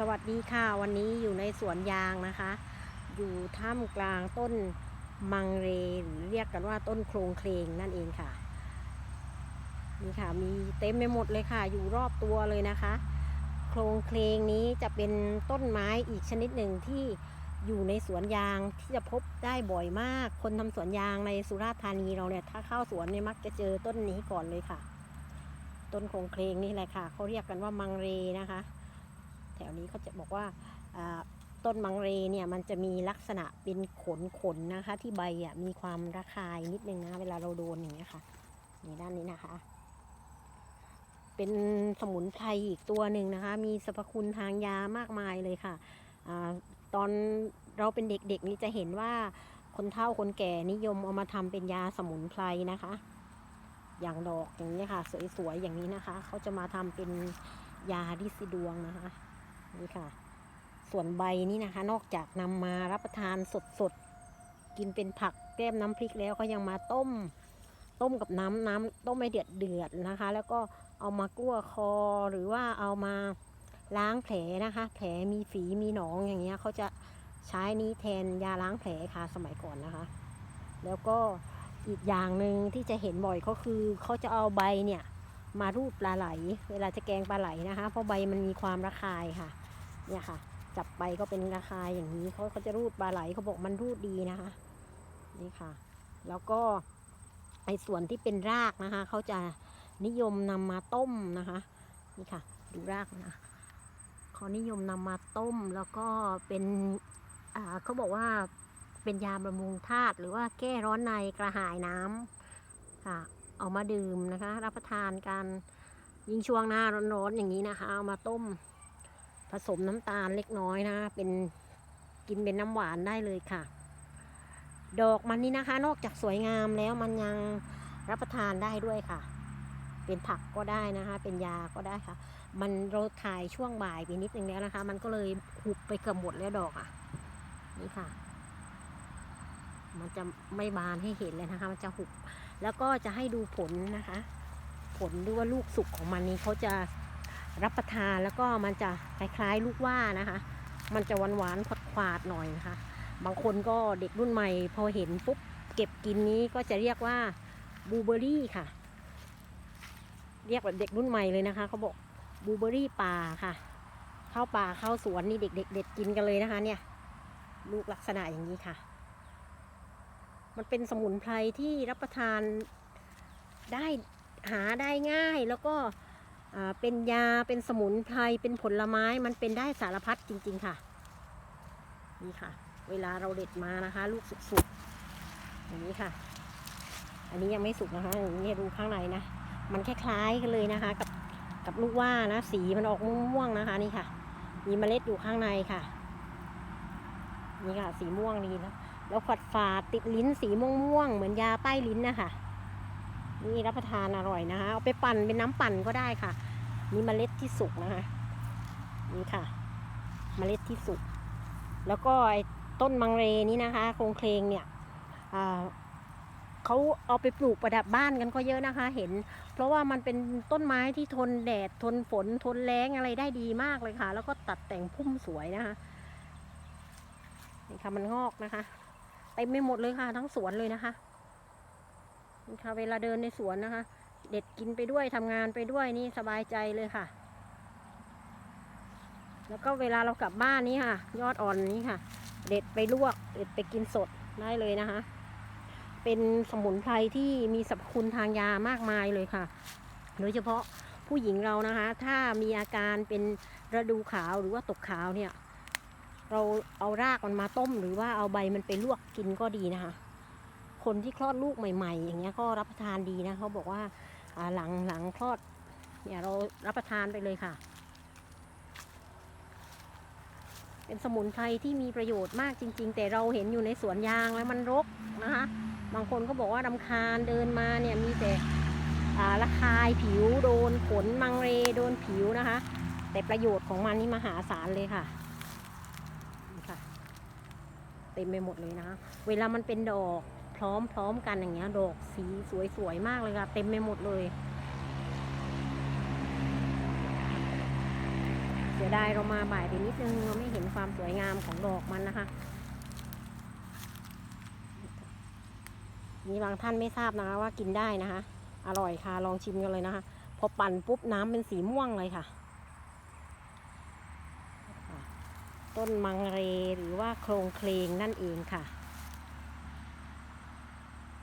สวัสดีค่ะวันนี้อยู่ในสวนยางนะคะ อยู่ท่ามกลางต้นมังเรหรือเรียกกันว่าต้นโครงเคลงนั่นเองค่ะ นี่ค่ะมีเต็มไปหมดเลยค่ะ อยู่รอบตัวเลยนะคะ โครงเคลงนี้จะเป็นต้นไม้อีกชนิดหนึ่งที่อยู่ในสวนยางที่จะพบได้บ่อยมาก คนทำสวนยางในสุราษฎร์ธานีเราเนี่ยถ้าเข้าสวนเนี่ยมักจะเจอต้นนี้ก่อนเลยค่ะ ต้นโครงเคลงนี่แหละค่ะเขาเรียกกันว่ามังเรนะคะ นี้เขาจะบอกว่าต้นมังเรเนี่ยมันจะมีลักษณะเป็นขนขนนะคะ ที่ใบอะมีความระคายนิดนึงนะเวลาเราโดนอย่างเงี้ยค่ะนี่ด้านนี้นะคะ เป็นสมุนไพรอีกตัวหนึ่งนะคะ มีสรรพคุณทางยามากมายเลยค่ะอตอนเราเป็นเด็กๆนี่จะเห็นว่าคนเฒ่าคนแก่นิยมเอามาทำเป็นยาสมุนไพรนะคะ อย่างดอกอย่างนี้ค่ะ สวยๆอย่างนี้นะคะ เขาจะมาทำเป็นยาดิซิดวงนะคะ ค่ะ ส่วนใบนี่นะคะ นอกจากนำมารับประทานสดๆ กินเป็นผักแก้มน้ำพริกแล้วก็ยังมาต้ม ต้มกับน้ำน้ำต้มไม่เดือดเดือดๆนะคะ แล้วก็เอามากลั้วคอหรือว่าเอามาล้างแผลนะคะ แผลมีฝีมีหนองอย่างเงี้ยเขาจะใช้นี้แทนยาล้างแผลค่ะสมัยก่อนนะคะ แล้วก็อีกอย่างหนึ่งที่จะเห็นบ่อยก็คือเขาจะเอาใบเนี่ยมารูดปลาไหล เวลาจะแกงปลาไหลนะคะ เพราะใบมันมีความระคายค่ะ เนี่ยค่ะ จับไปก็เป็นระคายอย่างนี้เขาเขาจะรูดปลาไหลเขาบอกมันรูดดีนะคะ นี่ค่ะ แล้วก็ไอ้ส่วนที่เป็นรากนะคะเขาจะนิยมนำมาต้มนะคะ นี่ค่ะ ดูรากนะเขานิยมนำมาต้มแล้วก็เป็นอ่าเขาบอกว่าเป็นยาบำรุงธาตุหรือว่าแก้ร้อนในกระหายน้ำค่ะเอามาดื่มนะคะ รับประทานกันยิ่งช่วงหน้าร้อนๆอย่างนี้นะคะ เอามาต้ม สมน้ำตาลเล็กน้อยนะ เป็นกินเป็นน้ำหวานได้เลยค่ะ ดอกมันนี่นะคะ นอกจากสวยงามแล้วมันยังรับประทานได้ด้วยค่ะ เป็นผักก็ได้นะคะ เป็นยาก็ได้ค่ะ มันเราถ่ายช่วงบ่ายไปนิดนึงแล้วนะคะ มันก็เลยหุบไปเกือบหมดแล้วดอกอะ นี่ค่ะ มันจะไม่บานให้เห็นเลยนะคะ มันจะหุบ แล้วก็จะให้ดูผลนะคะ ผลหรือว่าลูกสุกของมันนี้เขาจะ รับประทานแล้วก็มันจะคล้ายๆลูกว่านะคะ มันจะหวานๆขวาดๆหน่อยนะคะ บางคนก็เด็กรุ่นใหม่ พอเห็นปุ๊บเก็บกินนี้ก็จะเรียกว่าบูเบอรี่ค่ะ เรียกแบบเด็กรุ่นใหม่เลยนะคะเขาบอกบูเบอรี่ป่าค่ะ เข้าป่าเข้าสวนนี่เด็กๆเด็ดกินกันเลยนะคะ เนี่ย ลูกลักษณะอย่างนี้ค่ะ มันเป็นสมุนไพรที่รับประทานได้หาได้ง่ายแล้วก็ เป็นยาเป็นสมุนไพรเป็นผลไม้มันเป็นได้สารพัดจริง ๆค่ะ นี่ค่ะ เวลาเราเด็ดมานะคะ ลูกสุกๆอย่างนี้ค่ะ อันนี้ยังไม่สุกนะคะอย่างนี้ดูข้างในนะมันคล้ายๆกันเลยนะคะ กับกับลูกว่านะสีมันออกม่วงๆนะคะ นี่ค่ะ มีเมล็ดอยู่ข้างในค่ะ นี่ค่ะ สีม่วงดีนะแล้วขวดฝาดติดลิ้นสีม่วงๆเหมือนยาป้ายลิ้นนะคะ นี่รับประทานอร่อยนะคะเอาไปปั่นเป็นน้ำปั่นก็ได้ค่ะมีเมล็ดที่สุกนะคะ นี่ค่ะเมล็ดที่สุก แล้วก็ไอ้ต้นมังเรนี้นะคะ โครงเคลงเนี่ยเขาเอาไปปลูกประดับบ้านกันก็เยอะนะคะ เห็น เพราะว่ามันเป็นต้นไม้ที่ทนแดดทนฝนทนแล้งอะไรได้ดีมากเลยค่ะ แล้วก็ตัดแต่งพุ่มสวยนะคะนี่ค่ะมันงอกนะคะเต็มไปหมดเลยค่ะ ทั้งสวนเลยนะคะ ค่ะเวลาเดินในสวนนะคะ เด็ดกินไปด้วยทำงานไปด้วยนี่สบายใจเลยค่ะ แล้วก็เวลาเรากลับบ้านนี่ค่ะ ยอดอ่อนนี้ค่ะ เด็ดไปลวก เด็ดไปกินสดได้เลยนะคะ เป็นสมุนไพรที่มีสรรพคุณทางยามากมายเลยค่ะ โดยเฉพาะผู้หญิงเรานะคะ ถ้ามีอาการเป็นระดูขาวหรือว่าตกขาวเนี่ย เราเอารากมันมาต้ม หรือว่าเอาใบมันไปลวกกินก็ดีนะคะ คนที่คลอดลูกใหม่ ๆ อย่างเงี้ยก็รับประทานดีนะเขาบอกว่าหลังหลังคลอดเนี่ยเรารับประทานไปเลยค่ะ เป็นสมุนไพรที่มีประโยชน์มากจริง ๆ แต่เราเห็นอยู่ในสวนยางแล้วมันรกนะคะ บางคนก็บอกว่าดำคาญเดินมาเนี่ยมีแต่อ่าระคายผิวโดนขนมังเรโดนผิวนะคะ แต่ประโยชน์ของมันนี่มหาศาลเลยค่ะนี่ค่ะ เต็มไปหมดเลยนะ เวลามันเป็นดอก พร้อมพร้อมกันอย่างเงี้ย ดอกสีสวยๆมากเลยค่ะ เต็มไปหมดเลยสสียดายเรามาบ่ายไปนิดนึงเราไม่เห็นความสวยงามของดอกมันนะคะมีบางท่านไม่ทราบนะคะว่ากินได้นะคะ อร่อยค่ะลองชิมกันเลยนะคะ พอปั่นปุ๊บน้ำเป็นสีม่วงเลยค่ะ ต้นมังเรหรือว่าโครงเคลงนั่นเองค่ะ